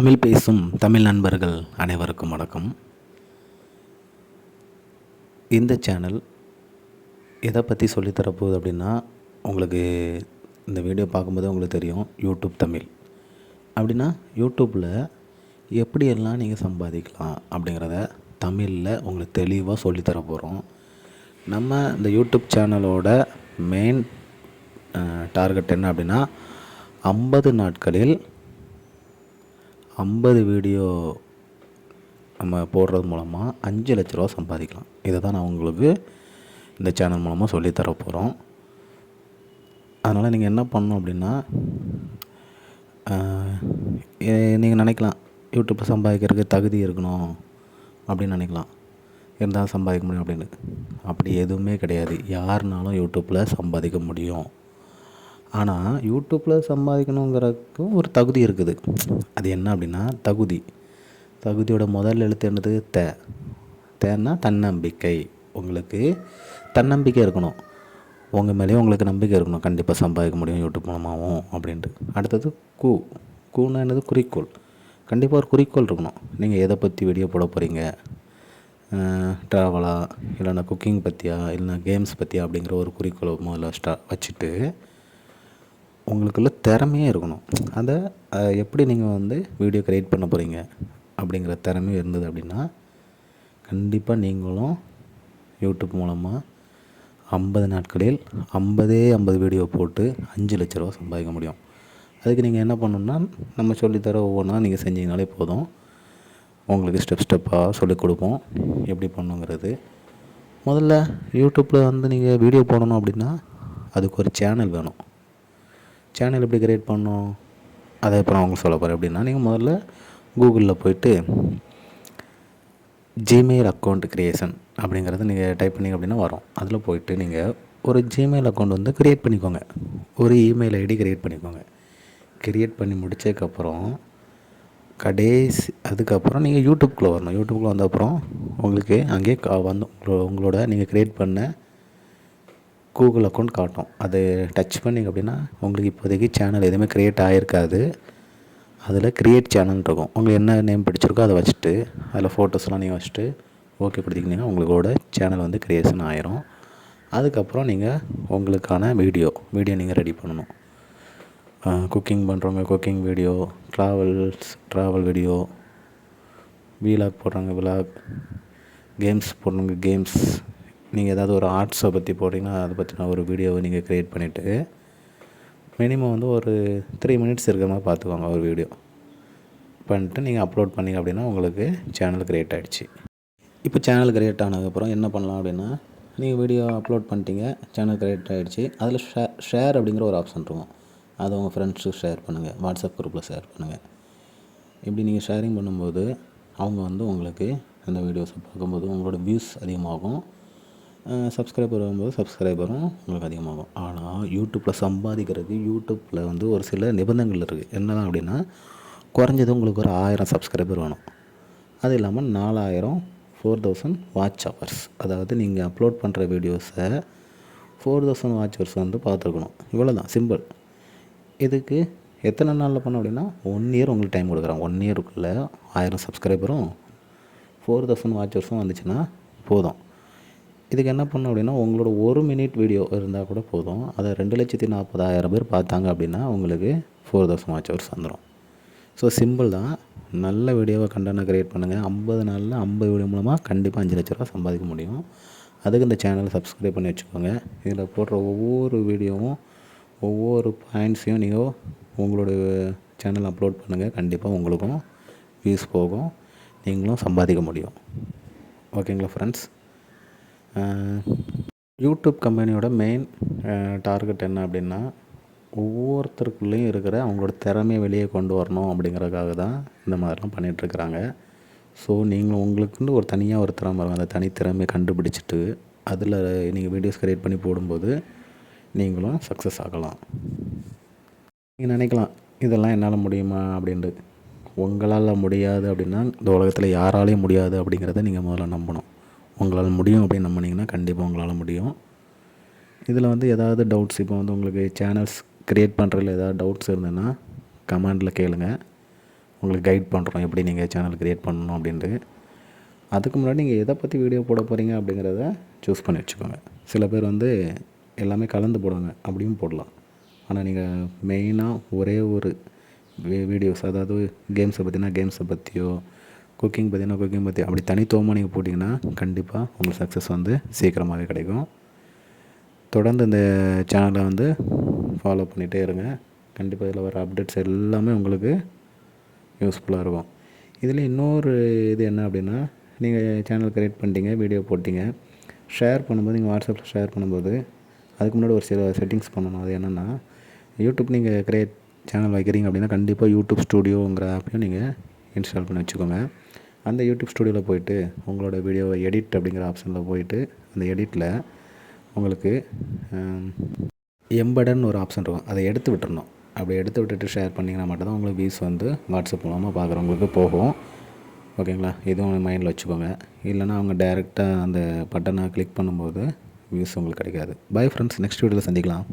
தமிழ் பேசும் தமிழ் நண்பர்கள் அனைவருக்கும் வணக்கம். இந்த சேனல் எதை பற்றி சொல்லித்தரப்போகுது அப்படின்னா உங்களுக்கு இந்த வீடியோ பார்க்கும்போது உங்களுக்கு தெரியும் யூடியூப் தமிழ். அப்படின்னா யூடியூப்பில் எப்படியெல்லாம் நீங்கள் சம்பாதிக்கலாம் அப்படிங்கிறத தமிழில் உங்களுக்கு தெளிவாக சொல்லித்தர போகிறோம் நம்ம இந்த யூடியூப் சேனலோட மெயின் டார்கெட் என்ன அப்படின்னா ஐம்பது நாட்களில் ஐம்பது வீடியோ நம்ம போடுறது மூலமாக அஞ்சு லட்ச ரூபா சம்பாதிக்கலாம். இதை தான் நான் உங்களுக்கு இந்த சேனல் மூலமாக சொல்லித்தர போகிறோம் அதனால் நீங்கள் என்ன பண்ணணும் அப்படின்னா நீங்கள் நினைக்கலாம் யூடியூப்பில் சம்பாதிக்கிறதுக்கு தகுதி இருக்கணும் அப்படின்னு நினைக்கலாம். இருந்தால் சம்பாதிக்க முடியும் அப்படின்னு. அப்படி எதுவுமே கிடையாது. யாருனாலும் யூடியூப்பில் சம்பாதிக்க முடியும். ஆனால் யூடியூப்பில் சம்பாதிக்கணுங்கிறதுக்கும் ஒரு தகுதி இருக்குது. அது என்ன அப்படின்னா தகுதி. தகுதியோட முதல் எழுத்து என்னது? த. தேன்னா தன்னம்பிக்கை. உங்களுக்கு தன்னம்பிக்கை இருக்கணும். உங்கள் மேலேயும் உங்களுக்கு நம்பிக்கை இருக்கணும். கண்டிப்பாக சம்பாதிக்க முடியும் யூடியூப் மூலமாகவும் அப்படின்ட்டு. அடுத்தது கூ. கூன்னா என்னது? குறிக்கோள். கண்டிப்பாக ஒரு குறிக்கோள் இருக்கணும். நீங்கள் எதை பற்றி வீடியோ போட போகிறீங்க ட்ராவலா இல்லைன்னா குக்கிங் பற்றியா இல்லைன்னா கேம்ஸ் பற்றியா அப்படிங்கிற ஒரு குறிக்கோளை முதல்ல ஸ்டா வச்சுட்டு உங்களுக்குள்ள திறமையே இருக்கணும். அதை எப்படி நீங்கள் வந்து வீடியோ க்ரியேட் பண்ண போகிறீங்க அப்படிங்கிற திறமையும் இருந்தது அப்படின்னா கண்டிப்பாக நீங்களும் யூடியூப் மூலமாக ஐம்பது நாட்களில் ஐம்பதே ஐம்பது வீடியோ போட்டு அஞ்சு லட்ச ரூபா சம்பாதிக்க முடியும். அதுக்கு நீங்கள் என்ன பண்ணணுன்னா நம்ம சொல்லித்தர ஒவ்வொன்றா நீங்கள் செஞ்சீங்கனாலே போதும். உங்களுக்கு ஸ்டெப் ஸ்டெப்பாக சொல்லிக் கொடுப்போம். எப்படி பண்ணுங்கிறது. முதல்ல யூடியூப்பில் வந்து நீங்கள் வீடியோ போடணும் அப்படின்னா அதுக்கு ஒரு சேனல் வேணும். சேனல் எப்படி க்ரியேட் பண்ணணும் அதை இப்போ நான் உங்களுக்கு சொல்ல போகிறேன் அப்படின்னா நீங்கள் முதல்ல கூகுளில் போயிட்டு ஜிமெயில் அக்கௌண்ட் க்ரியேஷன் அப்படிங்கிறத நீங்கள் டைப் பண்ணிங்க அப்படின்னா வரும். அதில் போயிட்டு நீங்கள் ஒரு ஜிமெயில் அக்கௌண்ட் வந்து க்ரியேட் பண்ணிக்கோங்க. ஒரு இமெயில் ஐடி க்ரியேட் பண்ணிக்கோங்க. க்ரியேட் பண்ணி முடித்ததுக்கப்புறம் கடைசி அதுக்கப்புறம் நீங்கள் யூடியூப்குள்ளே வரணும். யூடியூப்குள்ளே வந்த அப்புறம் உங்களுக்கு அங்கேயே கா வந்து உங்களோட உங்களோட நீங்கள் க்ரியேட் பண்ண கூகுள் அக்கௌண்ட் காட்டும். அது டச் பண்ணிங்க அப்படின்னா உங்களுக்கு இப்போதைக்கு சேனல் எதுவுமே க்ரியேட் ஆகிருக்காது அதில் க்ரியேட் சேனல் இருக்கும். உங்களுக்கு என்ன நேம் பிடிச்சிருக்கோ அதை வச்சுட்டு அதில் ஃபோட்டோஸ்லாம் நீங்கள் வச்சுட்டு ஓகே கொடுத்திங்கன்னா உங்களோட சேனல் வந்து க்ரியேஷன் ஆயிரும். அதுக்கப்புறம் நீங்கள் உங்களுக்கான வீடியோ வீடியோ நீங்கள் ரெடி பண்ணணும். குக்கிங் பண்ணுறவங்க cooking video travels travel video vlog போடுறாங்க விலாக் கேம்ஸ் போடுறவங்க கேம்ஸ் நீங்கள் ஏதாவது ஒரு ஆர்ட்ஸை பற்றி போட்டிங்கன்னா அதை பற்றின ஒரு வீடியோவை நீங்கள் க்ரியேட் பண்ணிவிட்டு மினிமம் வந்து ஒரு த்ரீ மினிட்ஸ் இருக்கிற மாதிரி பார்த்துக்கோங்க ஒரு வீடியோ பண்ணிட்டு நீங்கள் அப்லோட் பண்ணிங்க அப்படின்னா உங்களுக்கு சேனல் க்ரியேட் ஆகிடுச்சு இப்போ சேனல் க்ரியேட் ஆனதுக்கப்புறம் என்ன பண்ணலாம் அப்படின்னா நீங்கள் வீடியோ அப்லோட் பண்ணிட்டீங்க சேனல் க்ரியேட் ஆகிடுச்சு அதில் ஷே ஷேர் அப்படிங்கிற ஒரு ஆப்ஷன் இருக்கும். அதை உங்கள் ஃப்ரெண்ட்ஸுக்கு ஷேர் பண்ணுங்கள் வாட்ஸ்அப் குரூப்பில் ஷேர் பண்ணுங்கள் இப்படி நீங்கள் ஷேரிங் பண்ணும்போது அவங்க வந்து உங்களுக்கு அந்த வீடியோஸை பார்க்கும்போது உங்களோட வியூஸ் அதிகமாகும். சப்ஸ்கிரைபர் வரும்போது சப்ஸ்கிரைபரும் உங்களுக்கு அதிகமாகும். ஆனால் யூடியூப்பில் சம்பாதிக்கிறதுக்கு யூடியூப்பில் வந்து ஒரு சில நிபந்தனைகள் இருக்குது என்னதான் அப்படின்னா குறைஞ்சது உங்களுக்கு ஒரு ஆயிரம் சப்ஸ்கிரைபர் வேணும். அது இல்லாமல் நாலாயிரம் ஃபோர் தௌசண்ட் வாட்ச் ஹவர்ஸ் அதாவது நீங்கள் அப்லோட் பண்ணுற வீடியோஸை ஃபோர் தௌசண்ட் வாட்ச் ஹவர்ஸ் வந்து பார்த்துருக்கணும். இவ்வளோ தான் சிம்பிள் இதுக்கு எத்தனை நாளில் பண்ணோம் அப்படின்னா ஒன் இயர் உங்களுக்கு டைம் கொடுக்குறாங்க ஒன் இயருக்குள்ளே ஆயிரம் சப்ஸ்கிரைபரும் ஃபோர் தௌசண்ட் வாட்ச் ஹவர்ஸும் வந்துச்சுன்னா போதும். இதுக்கு என்ன பண்ணும் அப்படின்னா உங்களோட ஒரு மினிட் வீடியோ இருந்தால் கூட போதும். அதை ரெண்டு லட்சத்தி நாற்பதாயிரம் பேர் பார்த்தாங்க அப்படின்னா உங்களுக்கு ஃபோர் தௌசண்ட் வாட்ச் ஹவர்ஸ் வந்துடும் ஸோ சிம்பிள் தான். நல்ல வீடியோவை கண்டென்ட் க்ரியேட் பண்ணுங்கள் ஐம்பது நாளில் ஐம்பது வீடியோ மூலமாக கண்டிப்பாக அஞ்சு லட்ச ரூபா சம்பாதிக்க முடியும். அதுக்கு இந்த சேனலை சப்ஸ்கிரைப் பண்ணி வச்சுக்கோங்க. இதில் போடுற ஒவ்வொரு வீடியோவும் ஒவ்வொரு பாயிண்ட்ஸையும் நீங்கள் உங்களோட சேனல் அப்லோட் பண்ணுங்கள் கண்டிப்பாக உங்களுக்கும் வியூஸ் போகும். நீங்களும் சம்பாதிக்க முடியும். ஓகேங்களா ஃப்ரெண்ட்ஸ் யூடியூப் கம்பெனியோட மெயின் டார்கெட் என்ன அப்படின்னா ஒவ்வொருத்தருக்குள்ளேயும் இருக்கிற அவங்களோட திறமையை வெளியே கொண்டு வரணும் அப்படிங்கிறதுக்காக தான் இந்த மாதிரிலாம் பண்ணிகிட்ருக்குறாங்க ஸோ நீங்கள் உங்களுக்குன்னு ஒரு தனியாக ஒரு திறமை அந்த தனித்திறமையை கண்டுபிடிச்சிட்டு அதில் நீங்கள் வீடியோஸ் க்ரியேட் பண்ணி போடும்போது நீங்களும் சக்ஸஸ் ஆகலாம். நீங்கள் நினைக்கலாம் இதெல்லாம் என்னால் முடியுமா அப்படின்ட்டு. உங்களால் முடியாது அப்படின்னா இந்த உலகத்தில் யாராலையும் முடியாது அப்படிங்கிறத நீங்கள் முதல்ல நம்பணும். உங்களால் முடியும் அப்படின்னு நம்பினீங்கன்னா கண்டிப்பாக உங்களால் முடியும். இதில் வந்து ஏதாவது டவுட்ஸ் இப்போ வந்து உங்களுக்கு சேனல்ஸ் க்ரியேட் பண்ணுறதுல ஏதாவது டவுட்ஸ் இருந்ததுன்னா கமெண்டில் கேளுங்கள் உங்களுக்கு கைட் பண்ணுறோம் எப்படி நீங்கள் சேனல் க்ரியேட் பண்ணணும் அப்படின்ட்டு. அதுக்கு முன்னாடி நீங்கள் எதை பற்றி வீடியோ போட போகிறீங்க அப்படிங்கிறத சூஸ் பண்ணி வச்சுக்கோங்க. சில பேர் வந்து எல்லாமே கலந்து போடுவாங்க. அப்படியும் போடலாம். ஆனால் நீங்கள் மெயினாக ஒரே ஒரு வீடியோஸ் அதாவது கேம்ஸை பற்றினா கேம்ஸை பற்றியோ குக்கிங் பார்த்தீங்கன்னா குக்கிங் பற்றி அப்படி தனித்துவமாக நீங்கள் போட்டிங்கன்னா கண்டிப்பாக உங்களுக்கு சக்ஸஸ் வந்து சீக்கிரமாகவே கிடைக்கும். தொடர்ந்து இந்த சேனலை வந்து ஃபாலோ பண்ணிகிட்டே இருங்க. கண்டிப்பாக இதில் வர அப்டேட்ஸ் எல்லாமே உங்களுக்கு யூஸ்ஃபுல்லாக இருக்கும். இதில் இன்னொரு இது என்ன அப்படின்னா நீங்கள் சேனல் க்ரியேட் பண்ணிட்டீங்க வீடியோ போட்டிங்க. ஷேர் பண்ணும்போது நீங்கள் வாட்ஸ்அப்பில் ஷேர் பண்ணும்போது அதுக்கு முன்னாடி ஒரு சில செட்டிங்ஸ் பண்ணணும். அது என்னென்னா யூடியூப் நீங்கள் க்ரியேட் சேனல் வைக்கிறீங்க அப்படின்னா கண்டிப்பாக யூடியூப் ஸ்டூடியோங்கிற ஆப்பையும் நீங்கள் இன்ஸ்டால் பண்ணி வச்சுக்கோங்க. அந்த யூடியூப் ஸ்டுடியோவில் போயிட்டு உங்களோட வீடியோவை எடிட் அப்படிங்கிற ஆப்ஷனில் போயிட்டு அந்த எடிட்டில் உங்களுக்கு எம்படன் ஒரு ஆப்ஷன் இருக்கும். அதை எடுத்து விட்டுறணும். அப்படி எடுத்து விட்டுட்டு ஷேர் பண்ணிங்கன்னா மட்டும்தான் உங்களுக்கு வியூஸ் வந்து வாட்ஸ்அப் மூலமாக பார்க்குறவங்களுக்கு போகும். ஓகேங்களா? இதுவும் மைண்டில் வச்சுக்கோங்க. இல்லைன்னா அவங்க டைரெக்டாக அந்த பட்டனை கிளிக் பண்ணும்போது வியூஸ் உங்களுக்கு கிடைக்காது. பை ஃப்ரெண்ட்ஸ் நெக்ஸ்ட் வீடியோவில் சந்திக்கலாம்.